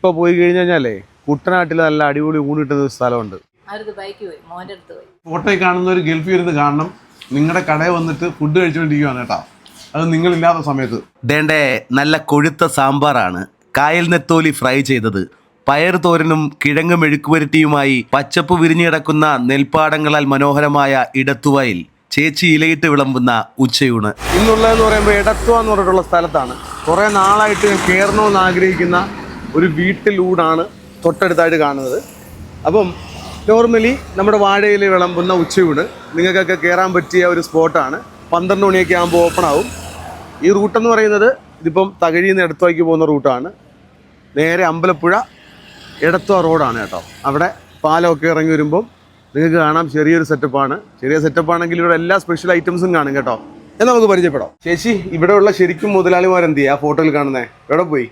ഇപ്പോൾ പോയി കഴിഞ്ഞ് കഴിഞ്ഞാലേ കുട്ടനാട്ടിൽ നല്ല അടിപൊളി ഊണ് കിട്ടുന്ന ഒരു സ്ഥലമുണ്ട് ഫോട്ടോ ഫോട്ടോയിൽ കാണുന്ന ഒരു ഗൾഫിൽ ഇരുന്ന് കാണണം. നിങ്ങളുടെ കടയിൽ വന്നിട്ട് ഫുഡ് കഴിച്ചുകൊണ്ടിരിക്കുകയാണ് കേട്ടോ. അത് നിങ്ങളില്ലാത്ത സമയത്ത്. ദേണ്ടേ നല്ല കൊഴുത്ത സാമ്പാറാണ്. കായൽ നെത്തോലി ഫ്രൈ ചെയ്തത്. പയർ തോരനും കിഴങ്ങ് മെഴുക്കുപുരട്ടിയുമായി പച്ചപ്പ് വിരിഞ്ഞു കിടക്കുന്ന നെൽപ്പാടങ്ങളാൽ മനോഹരമായ ഇടത്തുവയിൽ. ചേച്ചി ഇലയിട്ട് വിളമ്പുന്ന ഉച്ചയൂണ്. ഇന്നുള്ളതെന്ന് പറയുമ്പോൾ ഇടത്തുവാന്ന് എന്ന് പറഞ്ഞിട്ടുള്ള സ്ഥലത്താണ്. കുറേ നാളായിട്ട് ഞാൻ കയറണമെന്ന് ആഗ്രഹിക്കുന്ന ഒരു വീട്ടിലൂടാണ് തൊട്ടടുത്തായിട്ട് കാണുന്നത്. അപ്പം നോർമലി നമ്മുടെ വാഴയിൽ വിളമ്പുന്ന ഉച്ചയൂട് നിങ്ങൾക്കൊക്കെ കയറാൻ പറ്റിയ ഒരു സ്പോട്ടാണ്. പന്ത്രണ്ട് മണിയൊക്കെ ആകുമ്പോൾ ഓപ്പൺ ആവും. ഈ റൂട്ടെന്ന് പറയുന്നത് ഇതിപ്പം തകഴിയിൽ നിന്ന് എടത്വയ്ക്ക് പോകുന്ന റൂട്ടാണ് നേരെ അമ്പലപ്പുഴ എടത്തുവ റോഡാണ് കേട്ടോ. അവിടെ പാലമൊക്കെ ഇറങ്ങി വരുമ്പം നിങ്ങൾക്ക് കാണാം ചെറിയൊരു സെറ്റപ്പാണ് ചെറിയ സെറ്റപ്പാണെങ്കിൽ ഇവിടെ എല്ലാ സ്പെഷ്യൽ ഐറ്റംസും കാണും കേട്ടോ. എന്നാൽ നമുക്ക് പരിചയപ്പെടാം. ചേച്ചി ഇവിടെയുള്ള ശരിക്കും മുതലാളിമാർ എന്ത് ചെയ്യുക ആ ഫോട്ടോയിൽ കാണുന്നേ. എവിടെ പോയി?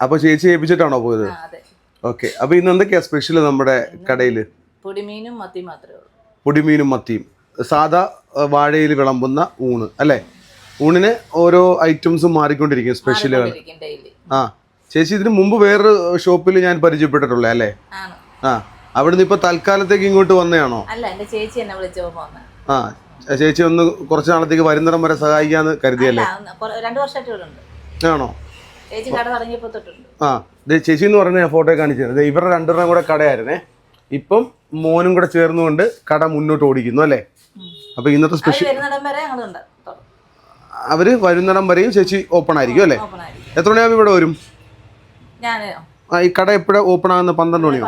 അപ്പൊ ചേച്ചി ഏൽപ്പിച്ചിട്ടാണോ പോയത്? ഓക്കെ. അപ്പൊ ഇന്ന് എന്തൊക്കെയാ സ്പെഷ്യൽ നമ്മുടെ കടയിൽ പൊടിമീനും മത്തി മാത്രമേ ഉള്ളൂ. പൊടിമീനും മത്തിയും. സാധാ വാഴയിൽ വിളമ്പുന്ന ഊണ് അല്ലേ? ഊണിന് ഓരോ ഐറ്റംസും മാറിക്കൊണ്ടിരിക്കും സ്പെഷ്യലുകൾ ആ. ചേച്ചി ഇതിന് മുമ്പ് വേറൊരു ഷോപ്പിൽ ഞാൻ പരിചയപ്പെട്ടിട്ടുള്ളേ അല്ലേ? ആ. അവിടുന്ന് ഇപ്പൊ തൽക്കാലത്തേക്ക് ഇങ്ങോട്ട് വന്നതാണോ? എന്നെ ആ. ചേച്ചി ഒന്ന് കുറച്ച് നാളത്തേക്ക് വരുന്നിടം വരെ സഹായിക്കാന്ന് കരുതിയല്ലേ? രണ്ട് വർഷമായിട്ട് ആണോ? ചേച്ചി കട ആ ചേച്ചി എന്ന് പറഞ്ഞ ഫോട്ടോ കാണിച്ചത് ഇവരുടെ രണ്ടുപേരും കൂടെ കടയായിരുന്നേ. ഇപ്പം മോനും കൂടെ ചേർന്നുകൊണ്ട് കട മുന്നോട്ട് ഓടിക്കുന്നു അല്ലേ? അപ്പൊ ഇന്നത്തെ സ്പെഷ്യൽ അവർ വരുന്നിടം വരെയും ചേച്ചി ഓപ്പൺ ആയിരിക്കും അല്ലേ? എത്ര മണിയാകുമ്പോൾ ഇവിടെ വരും? ഈ കട എപ്പോഴും ഓപ്പൺ ആകുന്ന പന്ത്രണ്ട് മണിയോ?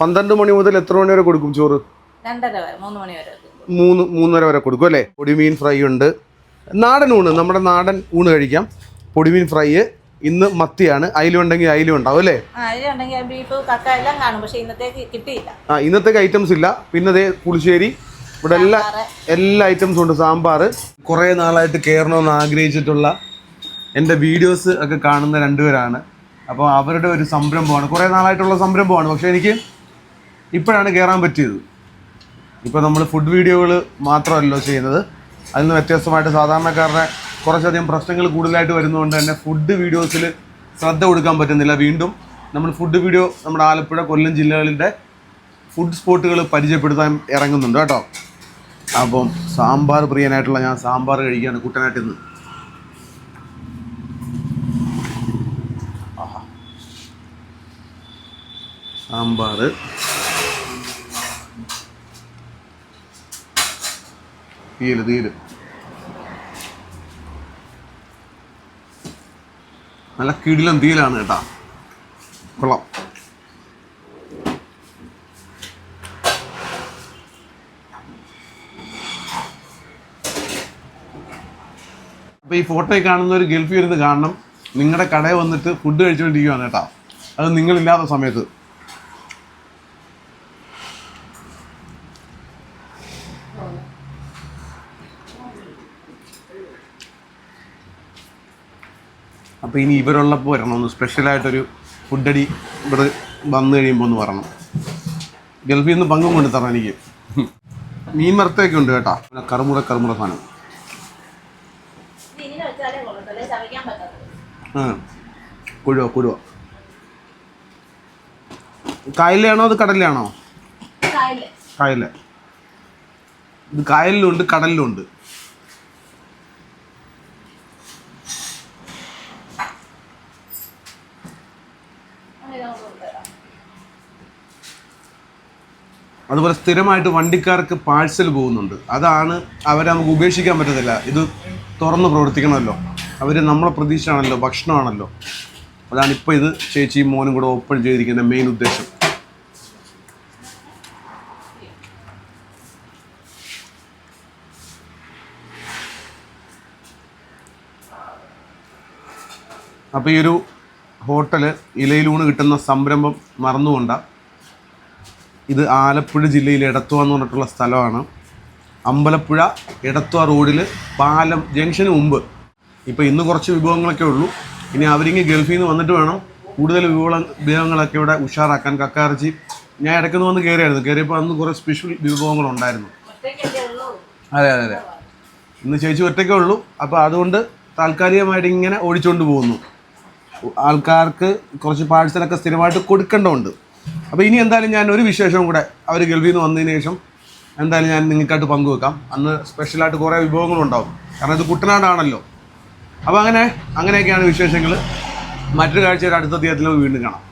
പന്ത്രണ്ട് മണി. മുതൽ എത്ര മണി വരെ കൊടുക്കും ചോറ്? രണ്ടര മൂന്ന് മണി വരെ. മൂന്ന് മൂന്നര വരെ കൊടുക്കും അല്ലേ? പൊടിമീൻ ഫ്രൈ ഉണ്ട്. നാടൻ ഊണ് നമ്മുടെ നാടൻ ഊണ് കഴിക്കാം. പൊടിമീൻ ഫ്രൈ ഇന്ന് മത്തിയാണ്. അയിലുണ്ടെങ്കിൽ അയിലും ഉണ്ടാവും അല്ലേ? ആ ഇന്നത്തേക്ക് ഐറ്റംസ് ഇല്ല. പിന്നെ ദേ പുളിശ്ശേരി. ഇവിടെ എല്ലാ എല്ലാ ഐറ്റംസും ഉണ്ട്. സാമ്പാർ കുറേ നാളായിട്ട് കയറണമെന്ന് ആഗ്രഹിച്ചിട്ടുള്ള എന്റെ വീഡിയോസ് ഒക്കെ കാണുന്ന രണ്ടുപേരാണ്. അപ്പോൾ അവരുടെ ഒരു സംരംഭമാണ്. കുറേ നാളായിട്ടുള്ള സംരംഭമാണ്. പക്ഷേ എനിക്ക് ഇപ്പോഴാണ് കയറാൻ പറ്റിയത്. ഇപ്പോൾ നമ്മൾ ഫുഡ് വീഡിയോകൾ മാത്രമല്ലോ ചെയ്യുന്നത്. അതിൽ നിന്ന് വ്യത്യസ്തമായിട്ട് സാധാരണക്കാരുടെ കുറച്ചധികം പ്രശ്നങ്ങൾ കൂടുതലായിട്ട് വരുന്നതുകൊണ്ട് തന്നെ ഫുഡ് വീഡിയോസിൽ ശ്രദ്ധ കൊടുക്കാൻ പറ്റുന്നില്ല. വീണ്ടും നമ്മൾ ഫുഡ് വീഡിയോ നമ്മുടെ ആലപ്പുഴ കൊല്ലം ജില്ലകളിന്റെ ഫുഡ് സ്പോട്ടുകൾ പരിചയപ്പെടുത്താൻ ഇറങ്ങുന്നുണ്ട് കേട്ടോ. അപ്പം സാമ്പാർ പ്രിയനായിട്ടുള്ള ഞാൻ സാമ്പാർ കഴിക്കുകയാണ് കുട്ടനാട്ടിൽ നിന്ന്. സാമ്പാർ തീര് തീര്. നല്ല കിടിലം തീലാണ് കേട്ടാ. കൊള്ളാം. അപ്പോൾ ഈ ഫോട്ടോയിൽ കാണുന്ന ഒരു ഗൾഫിൽ ഇരുന്ന് കാണണം. നിങ്ങളുടെ കടയിൽ വന്നിട്ട് ഫുഡ് കഴിച്ചുകൊണ്ടിരിക്കുകയാണ് കേട്ടോ. അത് നിങ്ങളില്ലാത്ത സമയത്ത്. അപ്പോൾ ഇനി ഇവരുള്ളപ്പോൾ വരണം. ഒന്ന് സ്പെഷ്യലായിട്ടൊരു ഫുഡടി ഇവിടെ വന്നു കഴിയുമ്പോൾ ഒന്ന് പറയണം ഗൾഫിൽ നിന്ന് പങ്കും കൊണ്ട് തരണം എനിക്ക്. മീൻ വറുത്തൊക്കെ ഉണ്ട് കേട്ടോ. കറുമുറ കറുമുറ സാധനം. കുഴുവ കുഴുവ. കായലിലാണോ അത് കടലിലാണോ? കായൽ. ഇത് കായലിലുണ്ട് കടലിലുണ്ട്. അതുപോലെ സ്ഥിരമായിട്ട് വണ്ടിക്കാർക്ക് പാഴ്സൽ പോകുന്നുണ്ട്. അതാണ് അവരെ നമുക്ക് ഉപേക്ഷിക്കാൻ പറ്റത്തില്ല. ഇത് തുറന്ന് പ്രവർത്തിക്കണമല്ലോ. അവർ നമ്മളെ പ്രതീക്ഷയാണല്ലോ ഭക്ഷണമാണല്ലോ. അതാണ് ഇപ്പോൾ ഇത് ചേച്ചിയും മോനും കൂടെ ഓപ്പൺ ചെയ്തിരിക്കുന്ന മെയിൻ ഉദ്ദേശം. അപ്പോൾ ഈ ഒരു ഹോട്ടൽ ഇലയിലൂണ് കിട്ടുന്ന സംരംഭം മറന്നുകൊണ്ട ഇത് ആലപ്പുഴ ജില്ലയിലെ എടത്തുവ എന്ന് പറഞ്ഞിട്ടുള്ള സ്ഥലമാണ്. അമ്പലപ്പുഴ എടത്തുവ റോഡിൽ പാലം ജംഗ്ഷന് മുമ്പ്. ഇപ്പോൾ ഇന്ന് കുറച്ച് വിഭവങ്ങളൊക്കെ ഉള്ളൂ. ഇനി അവരിങ്ങ് ഗൾഫിൽ നിന്ന് വന്നിട്ട് വേണം കൂടുതൽ വിഭവ വിഭവങ്ങളൊക്കെ ഇവിടെ ഉഷാറാക്കാൻ. കക്കാർച്ചി. ഞാൻ ഇടയ്ക്കൊന്ന് വന്ന് കയറിയായിരുന്നു കയറിയപ്പോൾ അന്ന് കുറേ സ്പെഷ്യൽ വിഭവങ്ങളുണ്ടായിരുന്നു. അതെ അതെ അതെ. ഇന്ന് ചേച്ചി ഒറ്റയ്ക്കേ ഉള്ളൂ. അപ്പോൾ അതുകൊണ്ട് താൽക്കാലികമായിട്ട് ഇങ്ങനെ ഓടിച്ചുകൊണ്ട് പോകുന്നു. ആൾക്കാർക്ക് കുറച്ച് പാഴ്സലൊക്കെ സ്ഥിരമായിട്ട് കൊടുക്കേണ്ടതുണ്ട്. അപ്പോൾ ഇനി എന്തായാലും ഞാൻ ഒരു വിശേഷവും കൂടെ അവർ ഗൾഫിൽ നിന്ന് വന്നതിന് ശേഷം എന്തായാലും ഞാൻ നിങ്ങൾക്കായിട്ട് പങ്കുവെക്കാം. അന്ന് സ്പെഷ്യലായിട്ട് കുറേ വിഭവങ്ങളുണ്ടാവും കാരണം ഇത് കുട്ടനാടാണല്ലോ. അപ്പോൾ അങ്ങനെ അങ്ങനെയൊക്കെയാണ് വിശേഷങ്ങൾ മറ്റൊരു കാഴ്ചയുടെ അടുത്ത അധ്യായത്തിൽ വീണ്ടും കാണാം.